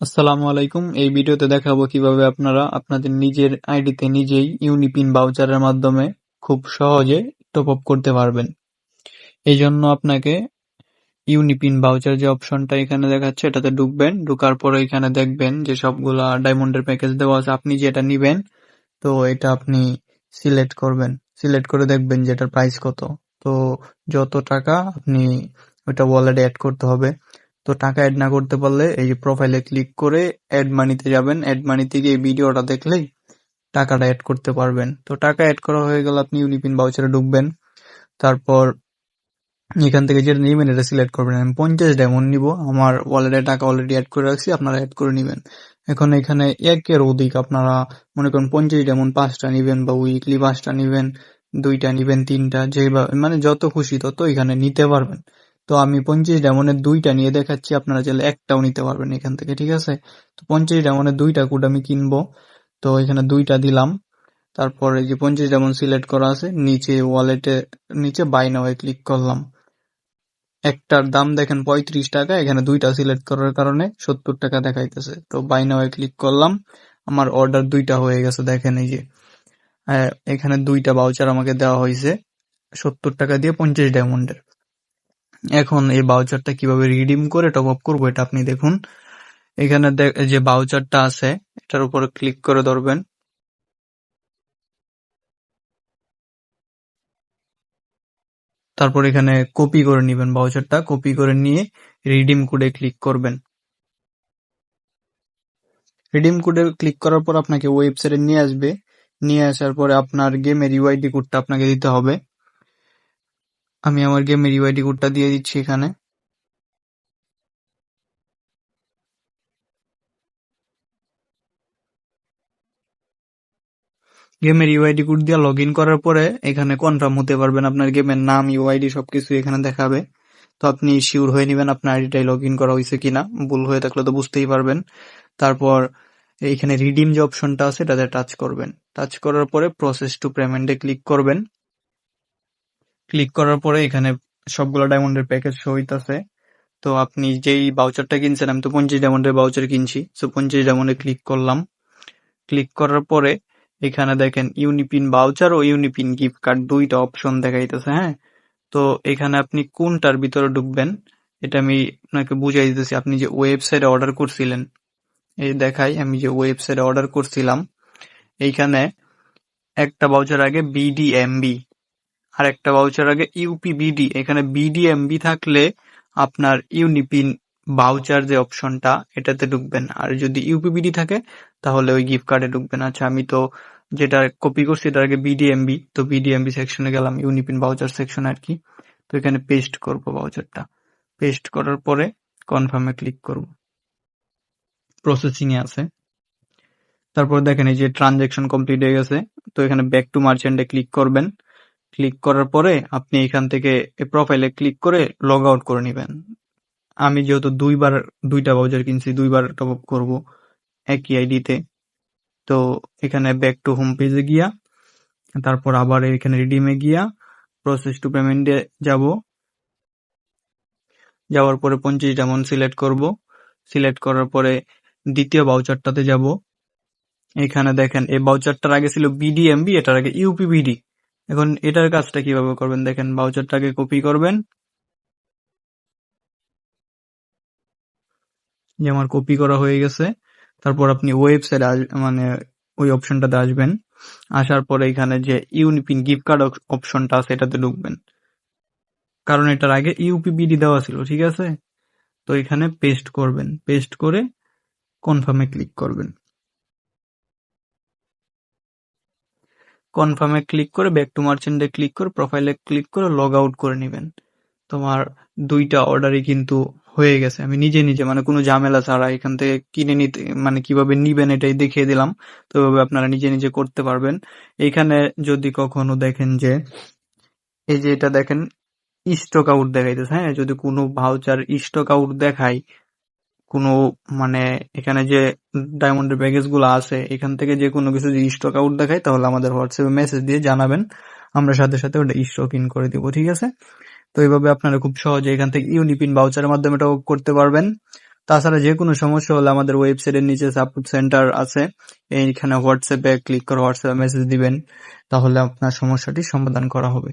আসসালামু আলাইকুম। এই ভিডিওতে দেখাবো কীভাবে আপনারা আপনাদের নিজের আইডিতে নিজেই ইউনিপিন ভাউচারের মাধ্যমে খুব সহজে টপ আপ করতে পারবেন। এই জন্য আপনাকে ইউনিপিন ভাউচার যে অপশনটা এখানে দেখাচ্ছে, এটাতে ঢুকবেন। ঢুকার পরে এখানে দেখবেন যে সবগুলা ডায়মন্ডের প্যাকেজ দেওয়া আছে। আপনি যেটা নিবেন, তো এটা আপনি সিলেক্ট করবেন। সিলেক্ট করে দেখবেন যে এটার প্রাইস কত। তো যত টাকা আপনি ওটা ওয়ালেটে অ্যাড করতে হবে। তো টাকা অ্যাড না করতে পারলে এই যে প্রোফাইলে ক্লিক করে অ্যাড মানিতে যাবেন। অ্যাড মানি থেকে এই ভিডিওটা দেখলেই টাকাটা অ্যাড করতে পারবেন। তো টাকা অ্যাড করা হয়ে গেলে আপনি ইউনিপিন বাউচারে ঢুকবেন। তারপর এখান থেকে যেটা নেবেন এটা সিলেক্ট করবেন, আমি পঞ্চাশ ডায়মন্ড নিব। আমার ওয়ালেটে টাকা অলরেডি অ্যাড করে রাখছি, আপনারা অ্যাড করে নেবেন। এখন এখানে একের অধিক আপনারা মনে করেন পঞ্চাশ ডায়মন্ড পাঁচটা নিবেন বা উইকলি পাঁচটা নিবেন, দুইটা নিবেন, তিনটা যেভাবে মানে যত খুশি তত এখানে নিতে পারবেন। তো আমি পঞ্চাশ ডায়মন্ডের দুইটা নিয়ে দেখাচ্ছি আপনারা চাইলে একটাও নিতে পারবেন এখান থেকে ঠিক আছে? তো পঞ্চাশ ডায়মন্ডের দুইটা কোড আমি কিনবো। তো এখানে দুইটা দিলাম। তারপর যে পঞ্চাশ ডায়মন্ড সিলেক্ট করা আছে নিচে ওয়ালেটে নিচে বাই নাওয়ে ক্লিক করলাম। একটার দাম দেখেন পঁয়ত্রিশ টাকা এখানে দুইটা সিলেক্ট করার কারণে সত্তর টাকা দেখাইতেছে। তো বাই নাওয়ে ক্লিক করলাম আমার অর্ডার দুইটা হয়ে গেছে দেখেন এই যে। আহ, এখানে দুইটা বাউচার আমাকে দেওয়া হয়েছে সত্তর টাকা দিয়ে পঞ্চাশ ডায়মন্ডের এখন এই বাউচারটা কীভাবে রিডিম করে টপ আপ করব এটা আপনি দেখুন। এখানে যে বাউচারটা আছে, এটার উপরে ক্লিক করে ধরবেন। তারপর এখানে কপি করে নেবেন বাউচারটা কপি করে নিয়ে রিডিম কোডে ক্লিক করবেন। রিডিম কোডে ক্লিক করার পর আপনাকে ওয়েবসাইটে নিয়ে আসবে। নিয়ে আসার পরে আপনার গেমের ইউআইডি কোডটা আপনাকে দিতে হবে। আমি আমার গেমের ইউআইডি কোডটা দিয়ে দিচ্ছি এখানে। গেমের ইউআইডি কোড দিয়ে লগ ইন করার পরে এখানে কনফার্ম হতে পারবেন আপনার গেমের নাম ইউআইডি সবকিছু এখানে দেখাবে। তো আপনি শিওর হয়ে নেবেন আপনার আইডিটাই লগ ইন করা হয়েছে কিনা। ভুল হয়ে থাকলে তো বুঝতেই পারবেন। তারপর এইখানে রিডিম যে অপশনটা আছে, এটাতে টাচ করবেন। টাচ করার পরে প্রসেস টু পেমেন্টে ক্লিক করবেন। ক্লিক করার পরে এখানে সবগুলো ডায়মন্ডের প্যাকেজ শো হইতাছে। তো আপনি যেই বাউচারটা কিনছেন, আমি তো পঞ্চাশ ডায়মন্ডের বাউচার কিনছি তো পঞ্চাশ ডায়মন্ডে ক্লিক করলাম। ক্লিক করার পরে এখানে দেখেন ইউনিপিন বাউচার ও ইউনিপিন গিফট কার্ড দুইটা অপশন দেখাইতেছে হ্যাঁ? তো এখানে আপনি কোনটার ভিতরে ঢুকবেন, এটা আমি আপনাকে বুঝাই দিতেছি আপনি যে ওয়েবসাইটে অর্ডার করছিলেন, এই দেখাই, আমি যে ওয়েবসাইটে অর্ডার করছিলাম, এইখানে একটা বাউচার আগে বিডিএমবি আর একটা বাউচার আগে ইউপিবিডি এখানে বিডিএমবি থাকলে আপনার ইউনিপিন বাউচার যে অপশনটা এটাতে ঢুকবেন। আর যদি ইউপিবিডি থাকে, তাহলে ওই গিফট কার্ডে ঢুকবেন। আচ্ছা আমি তো যেটা কপি করছি, এটার আগে বিডিএমবি তো বিডিএমবি সেকশনে গেলাম ইউনিপিন বাউচার সেকশন আর কি। তো এখানে পেস্ট করব বাউচারটা পেস্ট করার পরে কনফার্মে ক্লিক করব। প্রসেসিং এ আছে। তারপর দেখেন এই যে ট্রানজেকশন কমপ্লিট হয়ে গেছে, তো এখানে ব্যাক টু মার্চেন্টে ক্লিক করবেন। ক্লিক করার পরে আপনি এখান থেকে প্রোফাইলে ক্লিক করে লগ আউট করে নেবেন। আমি যেহেতু দুইবার, দুইটা ভাউচার কিনছি, দুইবার টপ আপ করব একই আইডিতে তো। এখানে ব্যাক টু হোম পেজে গিয়া, তারপর আবার এখানে রিডিমে গিয়া প্রসেস টু পেমেন্টে যাব। যাওয়ার পরে পঞ্চাশ ডায়মন্ড সিলেক্ট করব। সিলেক্ট করার পরে দ্বিতীয় বাউচারটাতে যাব। এখানে দেখেন, এই বাউচারটার আগে ছিল বিডিএমবি এটার আগে ইউপিবিডি এখন এটার কাজটা কীভাবে করবেন? দেখেন ভাউচারটাকে কপি করবেন। যে আমার কপি করা হয়ে গেছে। তারপর আপনি ওয়েবসাইট মানে ওই অপশনটাতে আসবেন। আসার পরে এখানে যে ইউনিপিন গিফট কার্ড অপশনটা আছে, এটাতে ঢুকবেন। কারণ এটার আগে ইউপিবিডি দেওয়া ছিল, ঠিক আছে? তো এখানে পেস্ট করবেন। পেস্ট করে কনফার্মে ক্লিক করবেন। কনফার্মে ক্লিক করে ব্যাক টু মার্চেন্টে ক্লিক করে প্রোফাইলে ক্লিক করে লগ আউট করে নেবেন। তোমার দুইটা অর্ডারই কিন্তু হয়ে গেছে। আমি নিজে নিজে মানে কোনো ঝামেলা ছাড়া এখান থেকে কিনে নিতে মানে কীভাবে নিবেন এটাই দেখিয়ে দিলাম। তো আপনারা নিজে নিজে করতে পারবেন। এইখানে যদি কখনো দেখেন যে, এই যে এটা দেখেন স্টক আউট দেখাইতেছে হ্যাঁ? যদি কোনো ভাউচার স্টক আউট দেখায় কোনো মানে এখানে যে ডায়মন্ডের প্যাকেজগুলো আছে, এখান থেকে যে কোনো কিছু যদি স্টক আউট দেখায়, তাহলে আমাদের হোয়াটসঅ্যাপে মেসেজ দিয়ে জানাবেন। আমরা সাথে সাথে ওটা স্টক ইন করে দিব, ঠিক আছে? তো এইভাবে আপনারা খুব সহজে এখান থেকে ইউনিপিন ভাউচারের মাধ্যমে এটাও করতে পারবেন। তাছাড়া যে কোনো সমস্যা হলে আমাদের ওয়েবসাইটের নিচে সাপোর্ট সেন্টার আছে, এইখানে হোয়াটসঅ্যাপে ক্লিক করে হোয়াটসঅ্যাপে মেসেজ দিবেন, তাহলে আপনার সমস্যাটি সমাধান করা হবে।